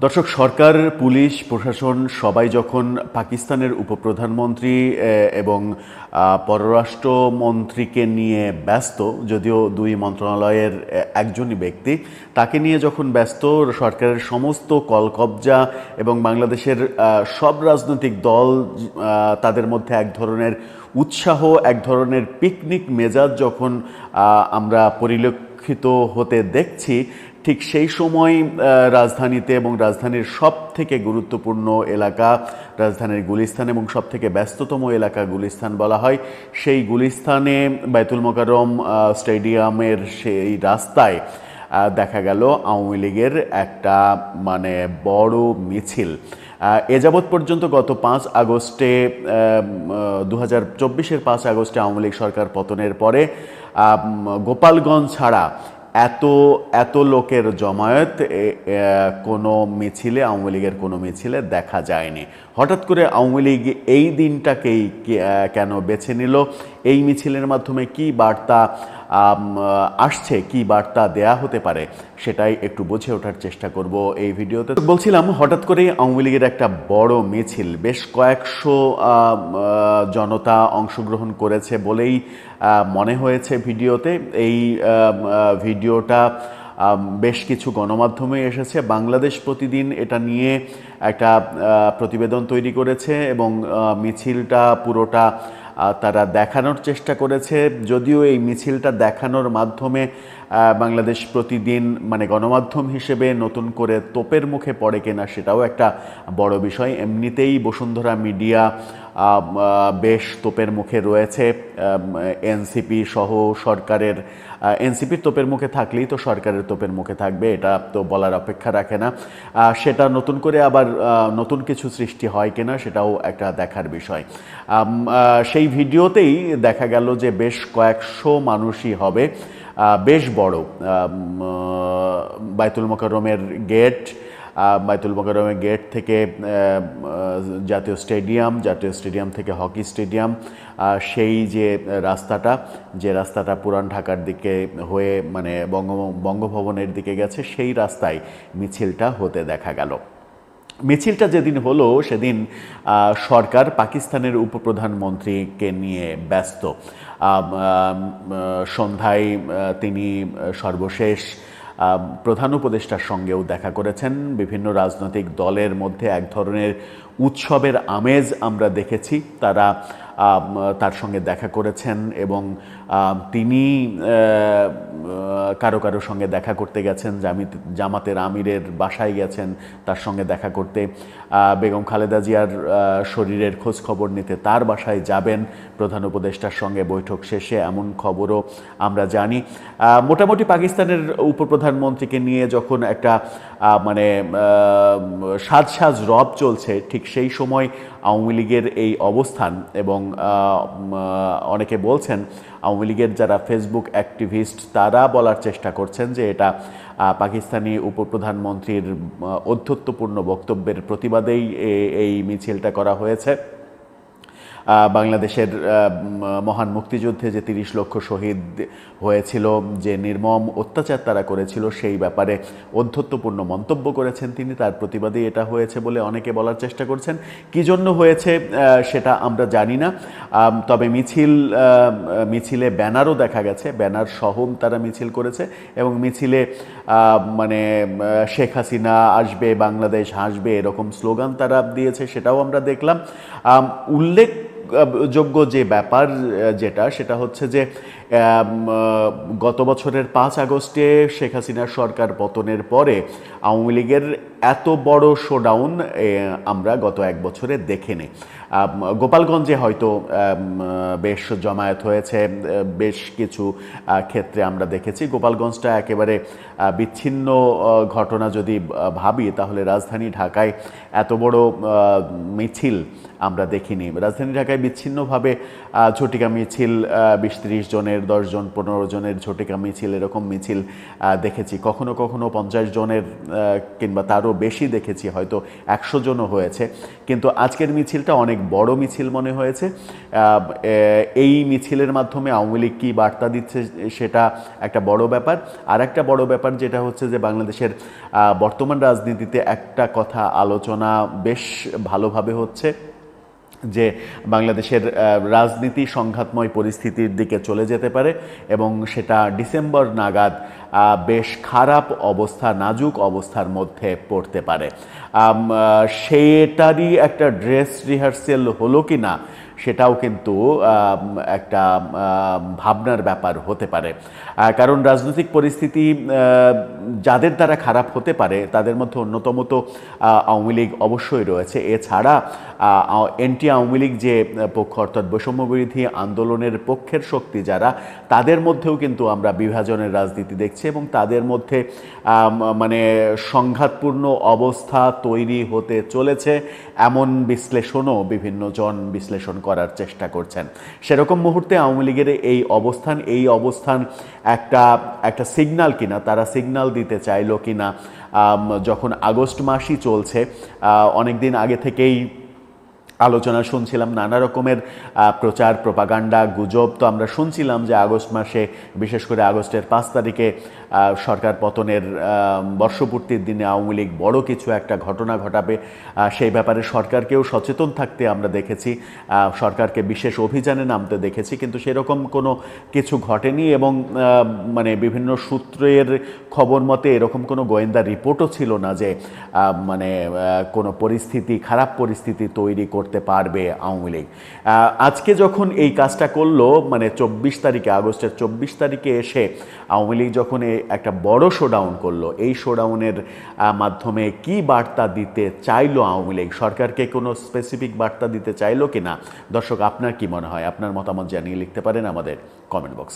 দর্শক, সরকার, পুলিশ, প্রশাসন, সবাই যখন পাকিস্তানের উপপ্রধানমন্ত্রী এবং পররাষ্ট্রমন্ত্রীকে নিয়ে ব্যস্ত, যদিও দুই মন্ত্রণালয়ের একজনই ব্যক্তি, তাকে নিয়ে যখন ব্যস্ত, সরকারের সমস্ত কলকবজা এবং বাংলাদেশের সব রাজনৈতিক দল তাদের মধ্যে এক ধরনের উৎসাহ, এক ধরনের পিকনিক মেজাজ যখন আমরা আমরা পরিলক্ষিত হতে দেখছি ঠিক সেই সময় রাজধানীতে এবং রাজধানীর সব থেকে গুরুত্বপূর্ণ এলাকা রাজধানীর গুলিস্তান এবং সব থেকে ব্যস্ততম এলাকা গুলিস্তান বলা হয়। সেই গুলিস্তানে বাইতুল মোকাররম আহ, স্টেডিয়ামের সেই রাস্তায় দেখা গেল আওয়ামী লীগের একটা মানে বড় মিছিল। এ যাবৎ পর্যন্ত গত পাঁচ আগস্টে দু হাজার চব্বিশের পাঁচ আগস্টে আওয়ামী লীগ সরকার পতনের পরে গোপালগঞ্জ ছাড়া এত এত লোকের জমায়েত কোনো মিছিলে, আওয়ামী লীগের কোনো মিছিলে দেখা যায়নি। হঠাৎ করে আওয়ামী লীগ এই দিনটাকেই কেন বেছে নিল? এই মিছিলের মাধ্যমে কি বার্তা আসছে? কি বার্তা দেয়া হতে পারে? সেটাই একটু বুঝে ওঠার চেষ্টা করব এই ভিডিওতে। বলছিলাম, হঠাৎ করে আওয়ামী লীগের একটা বড় মিছিল, বেশ কয়েকশো জনতা অংশগ্রহণ করেছে বলেই মনে হয়েছে ভিডিওতে। এই ভিডিওটা বেশ কিছু গণমাধ্যমে এসেছে। বাংলাদেশ প্রতিদিন এটা নিয়ে একটা প্রতিবেদন তৈরি করেছে এবং মিছিলটা পুরোটা তারা দেখানোর চেষ্টা করেছে। যদিও এই মিছিলটা দেখানোর মাধ্যমে বাংলাদেশ প্রতিদিন মানে গণমাধ্যম হিসেবে নতুন করে তোপের মুখে পড়ে কিনা সেটাও একটা বড় বিষয়। এমনিতেই বসুন্ধরা মিডিয়া বেশ তোপের মুখে রয়েছে। এনসিপি সহ সরকারের এনসিপির তোপের মুখে থাকলেই তো সরকারের তোপের মুখে থাকবে, এটা তো বলার অপেক্ষা রাখে না। সেটা নতুন করে আবার নতুন কিছু সৃষ্টি হয় কিনা সেটাও একটা দেখার বিষয়। সেই ভিডিওতেই দেখা গেল যে বেশ কয়েকশো মানুষই হবে। বেশ বড় বাইতুল মোকাররমের গেট বাইতুল মোকাররমের গেট থেকে জাতীয় স্টেডিয়াম জাতীয় স্টেডিয়াম থেকে হকি স্টেডিয়াম সেই যে রাস্তাটা যে রাস্তাটা পুরান ঢাকার দিকে হয়ে মানে বঙ্গ, বঙ্গভবনের দিকে গেছে, সেই রাস্তায় মিছিলটা হতে দেখা গেল। মিছিলটা যেদিন হলো, সেদিন সরকার পাকিস্তানের উপপ্রধানমন্ত্রীকে নিয়ে ব্যস্ত। সন্ধ্যায় তিনি সর্বশেষ প্রধান উপদেষ্টার সঙ্গেও দেখা করেছেন। বিভিন্ন রাজনৈতিক দলের মধ্যে এক ধরনের উৎসবের আমেজ আমরা দেখেছি। তারা তার সঙ্গে দেখা করেছেন এবং তিনি কারও কারও সঙ্গে দেখা করতে গেছেন, জামিত, জামাতের আমিরের বাসায় গেছেন তার সঙ্গে দেখা করতে। বেগম খালেদা জিয়ার শরীরের খোঁজ খবর নিতে তার বাসায় যাবেন প্রধান উপদেষ্টার সঙ্গে বৈঠক শেষে, এমন খবরও আমরা জানি। মোটামুটি পাকিস্তানের উপপ্রধানমন্ত্রীকে নিয়ে যখন একটা মানে সাজ সাজ রব চলছে, ঠিক সেই সময় আওয়ামী লীগের এই অবস্থান এবং অনেকে বলছেন আওয়ামী লীগের যারা ফেসবুক অ্যাক্টিভিস্ট তারা বলার চেষ্টা করছেন যে এটা পাকিস্তানি উপপ্রধানমন্ত্রীর অধ্যত্বপূর্ণ বক্তব্যের প্রতিবাদেই এই মিছিলটা করা হয়েছে। বাংলাদেশের মহান মুক্তিযুদ্ধে যে তিরিশ লক্ষ শহীদ হয়েছিল, যে নির্মম অত্যাচার তারা করেছিল, সেই ব্যাপারে অধ্যত্বপূর্ণ মন্তব্য করেছেন তিনি। তার প্রতিবাদে এটা হয়েছে বলে অনেকে বলার চেষ্টা করছেন। কি জন্য হয়েছে সেটা আমরা জানি না। তবে মিছিল মিছিলে ব্যানারও দেখা গেছে। ব্যানার সহ তারা মিছিল করেছে এবং মিছিলে মানে শেখ হাসিনা আসবে, বাংলাদেশ হাসবে, এরকম স্লোগান তারা দিয়েছে, সেটাও আমরা দেখলাম। উল্লেখ যোগ্য যে ব্যাপার যেটা সেটা হচ্ছে যে গত বছরের পাঁচ আগস্টে শেখ হাসিনার সরকার পতনের পরে আওয়ামী লীগের এত বড় শোডাউন আমরা গত এক বছরে দেখে আম, গোপালগঞ্জে হয়তো বেশ জমায়েত হয়েছে বেশ কিছু ক্ষেত্রে আমরা দেখেছি। গোপালগঞ্জটা একেবারে বিচ্ছিন্ন ঘটনা যদি ভাবি, তাহলে রাজধানী ঢাকায় এত বড় মিছিল আমরা দেখিনি। রাজধানী ঢাকায় বিচ্ছিন্নভাবে ঝটিকা মিছিল বিশ ত্রিশ জনের জনের দশ জন, পনেরো জনের ঝটিকা মিছিল, এরকম মিছিল দেখেছি। কখনো কখনো পঞ্চাশ জনের কিংবা তারও বেশি দেখেছি, হয়তো একশো জনও হয়েছে। কিন্তু আজকের মিছিলটা অনেক বড় মিছিল মনে হয়েছে। এই মিছিলের মাধ্যমে আওয়ামী লীগ কী বার্তা দিচ্ছে সেটা একটা বড় ব্যাপার। আর একটা বড় ব্যাপার যেটা হচ্ছে যে বাংলাদেশের বর্তমান রাজনীতিতে একটা কথা আলোচনা বেশ ভালোভাবে হচ্ছে। যে বাংলাদেশের রাজনীতি সংঘাতময় পরিস্থিতির দিকে চলে যেতে পারে এবং সেটা ডিসেম্বর নাগাদ বেশ খারাপ অবস্থা, নাজুক অবস্থার মধ্যে পড়তে পারে। সেটারই একটা ড্রেস রিহার্সেল হলো কি না সেটাও কিন্তু একটা ভাবনার ব্যাপার হতে পারে। কারণ রাজনৈতিক পরিস্থিতি যাদের দ্বারা খারাপ হতে পারে, তাদের মধ্যে অন্যতম তো আওয়ামী লীগ অবশ্যই রয়েছে। এছাড়া এনটি আওয়ামী লীগ যে পক্ষ অর্থাৎ বৈষম্য বিরোধী আন্দোলনের পক্ষের শক্তি যারা, তাদের মধ্যেও কিন্তু আমরা বিভাজনের রাজনীতি দেখছি এবং তাদের মধ্যে মানে সংঘাতপূর্ণ অবস্থা তৈরি হতে চলেছে। এমন বিশ্লেষণও বিভিন্ন জন বিশ্লেষণ করার চেষ্টা করছেন। সেরকম মুহূর্তে আওয়ামী লীগের এই অবস্থান এই অবস্থান একটা একটা সিগনাল কিনা, তারা সিগনাল দিতে চাইলো কিনা যখন আগস্ট মাসই চলছে অনেক দিন আগে থেকেই আলোচনা শুনছিলাম, নানা রকমের প্রচার, প্রপাগান্ডা, গুজব। তো আমরা শুনছিলাম যে আগস্ট মাসে, বিশেষ করে আগস্টের পাঁচ তারিখে সরকার পতনের বর্ষপূর্তির দিনে আওয়ামী লীগ বড় কিছু একটা ঘটনা ঘটাবে সেই ব্যাপারে সরকারকেও সচেতন থাকতে আমরা দেখেছি সরকারকে বিশেষ অভিযানে নামতে দেখেছি, কিন্তু সেরকম কোনো কিছু ঘটেনি এবং মানে বিভিন্ন সূত্রের খবর মতে এরকম কোনো গোয়েন্দা রিপোর্টও ছিল না যে মানে কোনো পরিস্থিতি, খারাপ পরিস্থিতি তৈরি করতে পারবে আওয়ামী লীগ। আজকে যখন এই কাজটা করল মানে চব্বিশ তারিখে, আগস্টের চব্বিশ তারিখে এসে আওয়ামী লীগ যখন একটা বড় শোডাউন করল। এই শোডাউনের মাধ্যমে কি বার্তা দিতে চাইলো আওয়ামী লীগ? সরকারকে কোনো স্পেসিফিক বার্তা দিতে চাইলো কি না দর্শক, আপনার কি মনে হয়? আপনার মতামত জানিয়ে লিখতে পারেন আমাদের কমেন্ট বক্সে